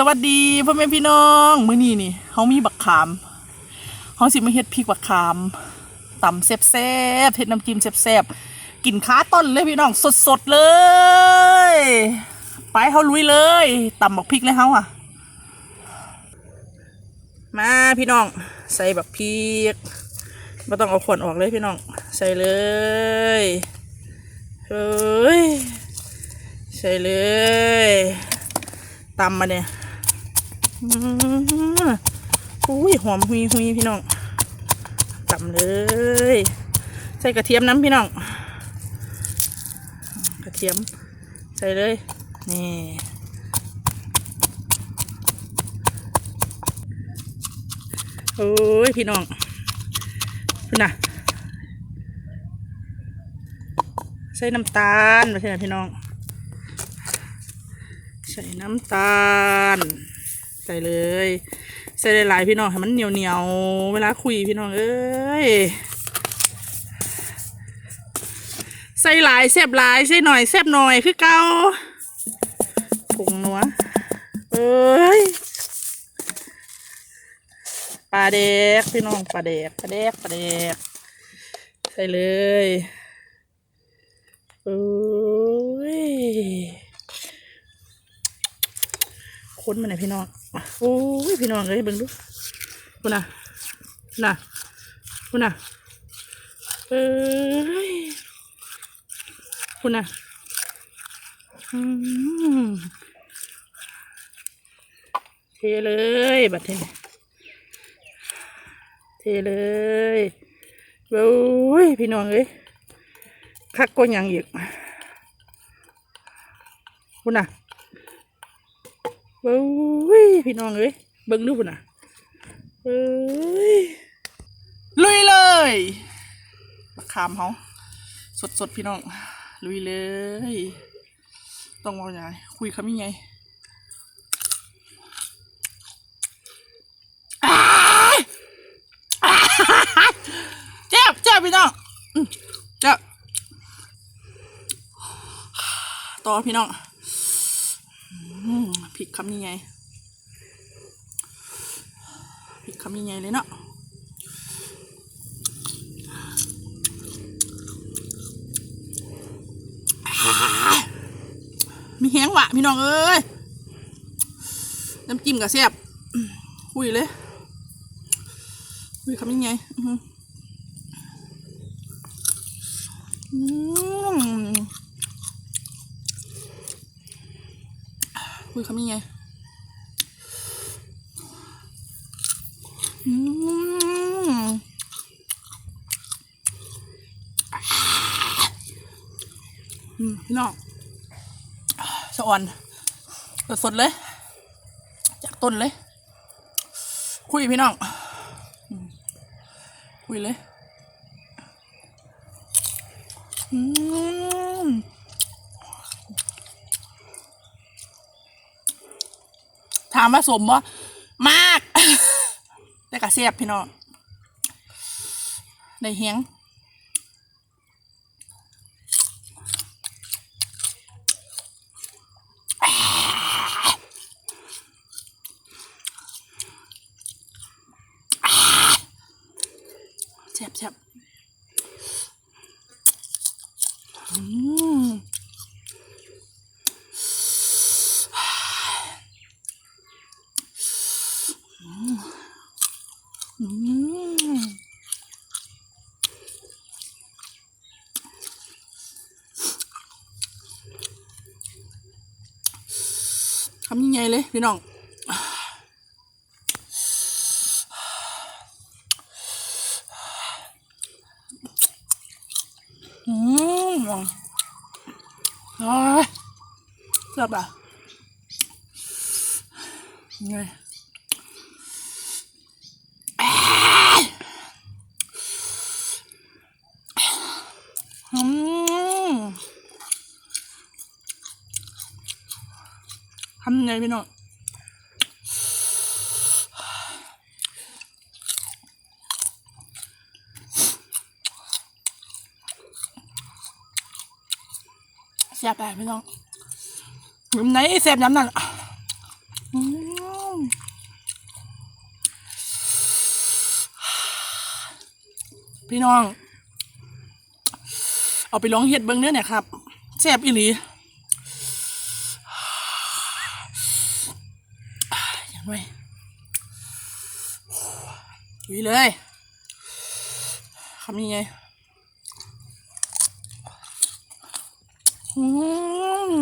สวัสดีพ่อแม่พี่น้องมื้อนี้นี่เฮามีบักขามเฮาสิมาเฮ็ดพริกบักขามตำแซ่บๆเฮ็ดน้ำจิ้มแซ่บๆกินค้าต้นเลยพี่น้องสดๆเลย ไปเฮาลุยเลยตำบักพริกเลยเฮาอะ มาพี่น้อง ใส่บักพริกไม่ต้องเอาขวดออกเลยพี่น้อง ใส่เลยเฮ้ยใส่เลยตำมาเนี่ย อุ้ยหอมหุยหุยพี่น้องตำเลย ใส่กระเทียมน้ำพี่น้อง กระเทียม ใส่เลย นี่โอ้ยพี่น้องคุณน่ะใส่น้ำตาลมาใช่ไหมพี่น้อง ใส่น้ำตาล ใส่เลย ใส่หลายๆพี่น้องให้มันเหนียวเหนียวเวลาคุยพี่น้องเอ้ยใส่หลายแซบหลายใส่หน่อยแซบหน่อยคือเกาผงนัวเอ้ยปลาเด็กพี่น้องปลาเด็กปลาเด็กปลาเด็กใส่เลยโอ้ย ค้นมาไหนอยพี่น้องโอ้ยพี่น้องเลยเบิ่งดูคุณน่ะน่ะคุณน่ะเอ้ยคุณน่ะอืมเทเลยบัดเทเทเลยโอ้ยพี่น้องเอ้ยคักก็ยังอีกคุณน่ะ โอ้ยพี่น้องเอ้ยเบิ่งดูคุณน่ะเอ้ยลุยเลยบักขามเขาสดสดๆพี่น้อง ลุยเลย ต้องเอาอย่างไรคุยคำยังไงเจ็บเจ็บพี่น้องเจ็บต่อพี่น้อง พริกคำยังไงพริกคำยังไงเลยเนาะมีแห้งหวะพี่น้องเอ้ยน้ำจิ้มกับแซ่บคุยเลยคุยคำยังไงอื้อหืออืม คุยคำยังไงอืมพี่น้องสะอ่อนสดๆเลย จากต้นเลย คุยพี่น้อง คุยเลย อืม ถามว่าสมบ่มาก แต่กระเสียบพี่น้องได้เฮียงเสียบเสียบอืม ทำยังไงเลยพี่น้องอืมโอ้ยเจ็บอะยังไง ไงพี่น้องแซ่บไปพี่น้องน้ำไหนแซ่บน้ำนั่นพี่น้อง เอาไปลองเห็ดเบิ้งเนื้อเนี่ยครับแซ่บอีหลี ดุยเลยคำนี้ไงอืม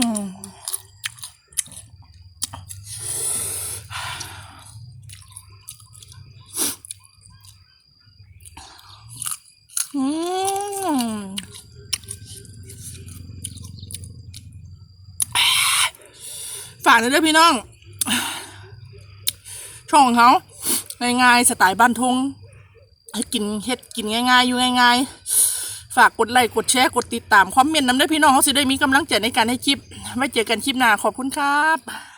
ฝากเลยด้อพี่น้อง ช่องของเขา ง่ายๆ สไตล์บ้านทุ่งให้กินเฮ็ดกินง่าย ๆ อยู่ง่าย ๆ ฝากกดไลค์กดแชร์กดติดตามคอมเมนต์นำได้พี่น้องเขาสิได้มีกำลังใจในการให้คลิปไว้เจอกันคลิปหน้าขอบคุณครับ